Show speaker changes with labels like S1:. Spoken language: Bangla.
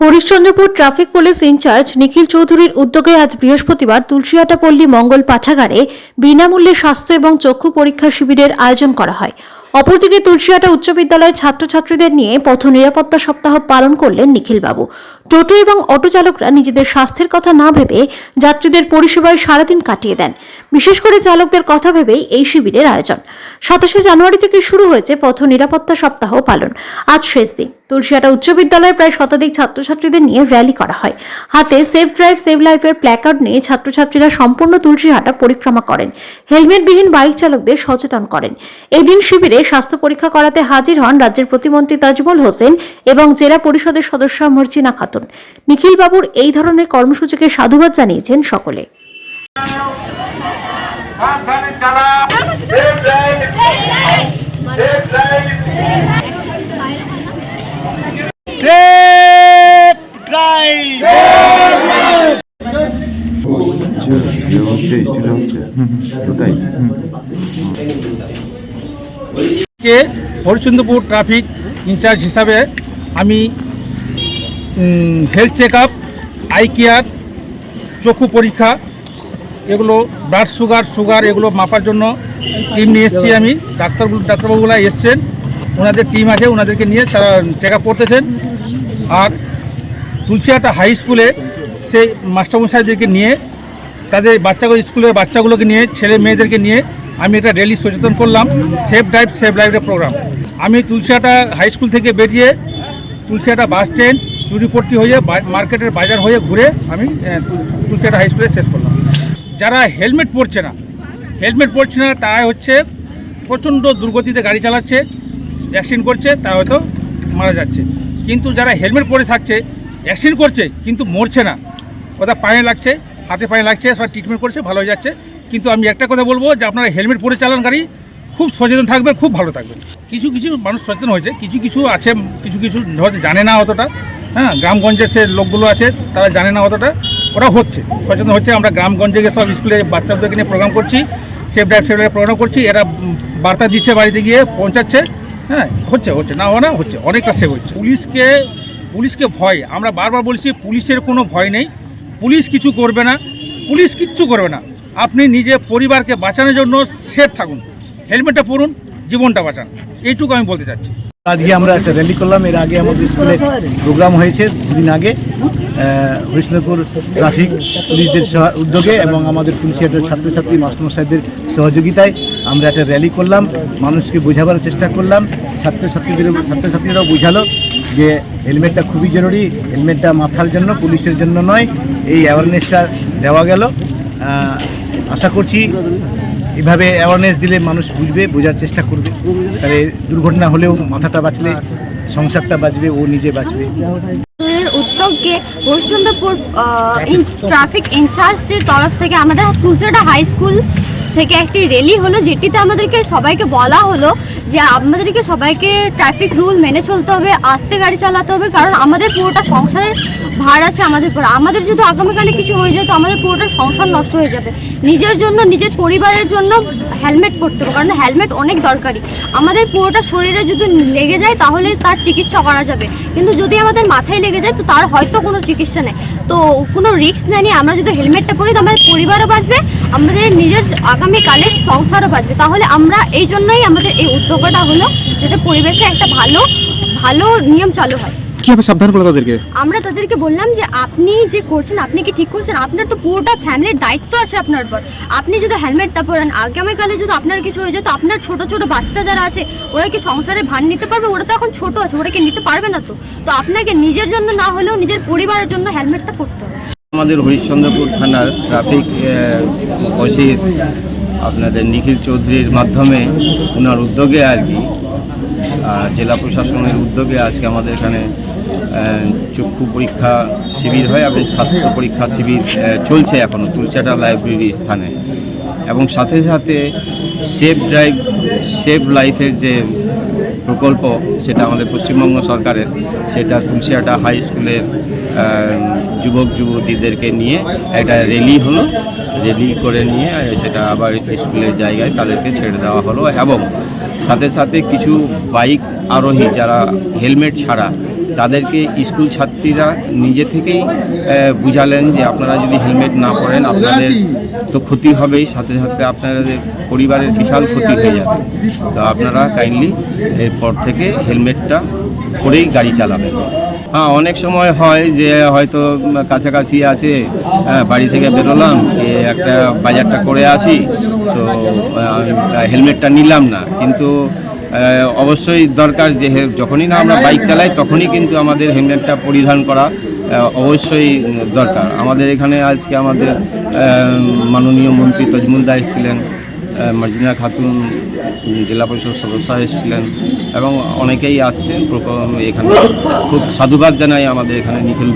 S1: Harishchandrapur traffic police incharge Nikhil চৌধুরীর উদ্যোগে আজ বৃহস্পতিবার তুলসিয়াটা পল্লী মঙ্গল পাঠাগারে বিনামূল্যে স্বাস্থ্য এবং চক্ষু পরীক্ষা শিবিরের আয়োজন করা হয়। অপরদিকে তুলসিয়াটা উচ্চ বিদ্যালয়ের ছাত্রছাত্রীদের নিয়ে পথ নিরাপত্তা সপ্তাহ পালন করলেন নিখিলবাবু। টোটো এবং অটো চালকরা নিজেদের স্বাস্থ্যের কথা না ভেবে যাত্রীদের পরিষেবায় সারাদিন কাটিয়ে দেন। বিশেষ করে চালকদের কথা ভেবেই এই শিবিরের আয়োজন। সাতাশে জানুয়ারি থেকে শুরু হয়েছে পথ নিরাপত্তা সপ্তাহ পালন। আজ শেষ দিন। তুলসিয়াটা উচ্চ বিদ্যালয়ের প্রায় শতাধিক ছাত্রছাত্রীদের নিয়ে র্যালি করা হয়। হাতে সেফ ড্রাইভ, সেভ লাইফের প্ল্যাকার্ড নিয়ে ছাত্রছাত্রীরা সম্পূর্ণ তুলসীহাটা পরিক্রমা করেন। হেলমেটবিহীন বাইক চালকদের সচেতন করেন। এই দিন শিবিরে স্বাস্থ্য পরীক্ষা করাতে হাজির হন রাজ্যের প্রতিমন্ত্রী তাজমল হোসেন এবং জেলা পরিষদের সদস্য মর্জিনা খাতুন। নিখিল বাবুর এই ধরনের কর্মসূচিকে সাধুবাদ জানিয়েছেন সকলে।
S2: কে হরিচন্দ্রপুর ট্রাফিক ইনচার্জ হিসাবে আমি health check up eye care চক্ষু পরীক্ষা, এগুলো ব্লাড সুগার সুগার এগুলো মাপার জন্য টিম নিয়ে এসেছি আমি। ডাক্তারগুলো ডাক্তারবাবুরা এসছেন। ওনাদের টিম আছে, ওনাদেরকে নিয়ে তারা চেক আপ করতেছেন। আর তুলসিয়াটা হাই স্কুলে সেই মাস্টারমশাইদেরকে নিয়ে, তাদের বাচ্চাগুলো, স্কুলের বাচ্চাগুলোকে নিয়ে, ছেলে মেয়েদেরকে নিয়ে আমি একটা র্যালি সচেতন করলাম। সেফ ড্রাইভ সেফ ড্রাইভের প্রোগ্রাম আমি তুলসিয়াটা হাই স্কুল থেকে বেরিয়ে তুলসিয়াটা বাস স্ট্যান্ড চুরিপট্টি হয়ে মার্কেটের বাজার হয়ে ঘুরে আমি তুলসিয়াটা হাই স্কুলে শেষ করলাম। যারা হেলমেট পরছে না, হেলমেট পরছে না, তারা হচ্ছে প্রচণ্ড দুর্গতিতে গাড়ি চালাচ্ছে অ্যাক্সিডেন্ট করছে তা হয়তো মারা যাচ্ছে। কিন্তু যারা হেলমেট পরে থাকছে অ্যাক্সিডেন্ট করছে, কিন্তু মরছে না। ওটা পায়ে লাগছে, হাতে পায়ে লাগছে, সব ট্রিটমেন্ট করছে, ভালো হয়ে যাচ্ছে। কিন্তু আমি একটা কথা বলব যে, আপনারা হেলমেট পরে চালান গাড়ি, খুব সচেতন থাকবে খুব ভালো থাকবে কিছু কিছু মানুষ সচেতন হয়েছে, কিছু কিছু আছে, কিছু কিছু জানে না অতটা। হ্যাঁ গ্রামগঞ্জের সে লোকগুলো আছে, তারা জানে না অতটা। ওরা হচ্ছে, সচেতন হচ্ছে। আমরা গ্রামগঞ্জে গিয়ে সব স্কুলে বাচ্চাদেরকে নিয়ে প্রোগ্রাম করছি safe drive safe drive programme করছি। এরা বার্তা দিচ্ছে বাড়িতে গিয়ে, পৌঁছাচ্ছে। হ্যাঁ হচ্ছে হচ্ছে, না হয় না, হচ্ছে, অনেকটা সেভ হচ্ছে। পুলিশকে পুলিশকে ভয়, আমরা বারবার বলছি, পুলিশের কোনো ভয় নেই। পুলিশ কিছু করবে না, পুলিশ কিচ্ছু করবে না। আপনি নিজে পরিবারকে বাঁচানোর জন্য সেফ থাকুন। হেলমেটটা পরুন, জীবনটা বাঁচান। এইটুকু আমি বলতে চাচ্ছি।
S3: আজকে আমরা একটা র্যালি করলাম। এর আগে আমাদের স্কুলে প্রোগ্রাম হয়েছে দুদিন আগে। হরিশ্চন্দ্রপুর ট্রাফিক পুলিশদের উদ্যোগে এবং আমাদের পুলিশের ছাত্রছাত্রী, মাস্টারমশাইদের সহযোগিতায় আমরা একটা র্যালি করলাম। মানুষকে বোঝাবার চেষ্টা করলাম। ছাত্রছাত্রীদের, ছাত্রছাত্রীরাও বোঝালো যে হেলমেটটা খুবই জরুরি। হেলমেটটা মাথার জন্য, পুলিশের জন্য নয়। এই অ্যাওয়ারনেসটা দেওয়া গেল। আশা করছি এভাবে অ্যাওয়ারনেস দিলে মানুষ বুঝবে, বোঝার চেষ্টা করবে। তাহলে দুর্ঘটনা হলেও মাথাটা বাঁচলে, সংসারটা বাঁচবে, ও নিজে বাঁচবে।
S4: ট্রাফিক ইনচার্জের তরফ থেকে আমাদের হাই স্কুল থেকে একটি র্যালি হলো, যেটিতে আমাদেরকে সবাইকে বলা হলো যে আমাদেরকে সবাইকে ট্রাফিক রুল মেনে চলতে হবে, আস্তে গাড়ি চালাতে হবে, কারণ আমাদের পুরোটা সংসারের ভার আছে আমাদের উপর। আমাদের যদি আগামীকালে কিছু হয়ে যায়, তো আমাদের পুরোটা সংসার নষ্ট হয়ে যাবে। নিজের জন্য, নিজের পরিবারের জন্য হেলমেট পরতে হবে, কারণ হেলমেট অনেক দরকারি। আমাদের পুরোটা শরীরে যদি লেগে যায়, তাহলে তার চিকিৎসা করা যাবে। কিন্তু যদি আমাদের মাথায় লেগে যায়, তো তার হয়তো কোনো চিকিৎসা নেই। তো কোনো রিস্ক না নিয়ে আমরা যদি হেলমেটটা পরি, তো আমাদের পরিবারও বাঁচবে, আমাদের নিজের আগামীকালের সংসারও বাঁচবে। তাহলে আমরা এই জন্যই আমাদের এই উদ্যোগটা হলো যাতে পরিবেশে একটা ভালো ভালো নিয়ম চালু হয়।
S5: কীভাবে সাবধান করল তাদেরকে।
S4: আমরা তাদেরকে বললাম যে আপনি যে করছেন আপনি কি ঠিক করছেন? আপনার তো পুরোটা ফ্যামিলির দায়িত্ব আছে আপনার উপর। আপনি যদি হেলমেটটা পরেন আগামীকালে যদি আপনার কিছু হয়ে যায় তো আপনার ছোট ছোট বাচ্চা যারা আছে ওরা কি সংসারে ভার নিতে পারবে? ওরা তো এখন ছোট আছে ওরা কি নিতে পারবে না তো? তো আপনাকে নিজের জন্য না হলেও নিজের পরিবারের জন্য হেলমেটটা পরতে হবে।
S6: আমাদের হরিশ্চন্দ্রপুর থানার ট্রাফিক আহ, ওসি আপনাদের নিখিল চৌধুরীর মাধ্যমে ওনার উদ্যোগে আর কি জেলা প্রশাসনের উদ্যোগে আজকে আমাদের এখানে চক্ষু পরীক্ষা শিবির হয় এবং স্বাস্থ্য পরীক্ষা শিবির চলছে এখনও তুলচাটা লাইব্রেরি স্থানে। এবং সাথে সাথে সেফ ড্রাইভ সেফ লাইফের যে প্রকল্প সেটা আমাদের পশ্চিমবঙ্গ সরকারের, সেটা তুলসিয়াটা হাই স্কুলের যুবক, যুবতীদেরকে নিয়ে একটা র্যালি হলো। র্যালি করে নিয়ে সেটা আবার স্কুলের জায়গায় তাদেরকে ছেড়ে দেওয়া হলো এবং সাথে সাথে কিছু বাইক আরোহী যারা হেলমেট ছাড়া তাদেরকে স্কুল ছাত্রীরা নিজে থেকেই বুঝালেন যে আপনারা যদি হেলমেট না পরেন, আপনাদের তো ক্ষতি হবেই, সাথে সাথে আপনাদের পরিবারের বিশাল ক্ষতি হয়ে যাবে। তো আপনারা কাইন্ডলি এরপর থেকে হেলমেটটা পরেই গাড়ি চালাবেন। হ্যাঁ অনেক সময় হয় যে হয়তো কাছাকাছি আছে বাড়ি থেকে বেরোলাম একটা বাজারটা করে আসি, তো হেলমেটটা নিলাম না। কিন্তু অবশ্যই দরকার যে যখনই না আমরা বাইক চালাই, তখনই কিন্তু আমাদের হেলমেটটা পরিধান করা অবশ্যই দরকার। আমাদের এখানে আজকে আমাদের মাননীয় মন্ত্রী তজমুলদা এসেছিলেন মার্জিনা খাতুন জেলা পরিষদ সদস্য এসেছিলেন, এবং অনেকেই আসছেন এখানে। খুব সাধুবাদ জানাই আমাদের এখানে নিখিল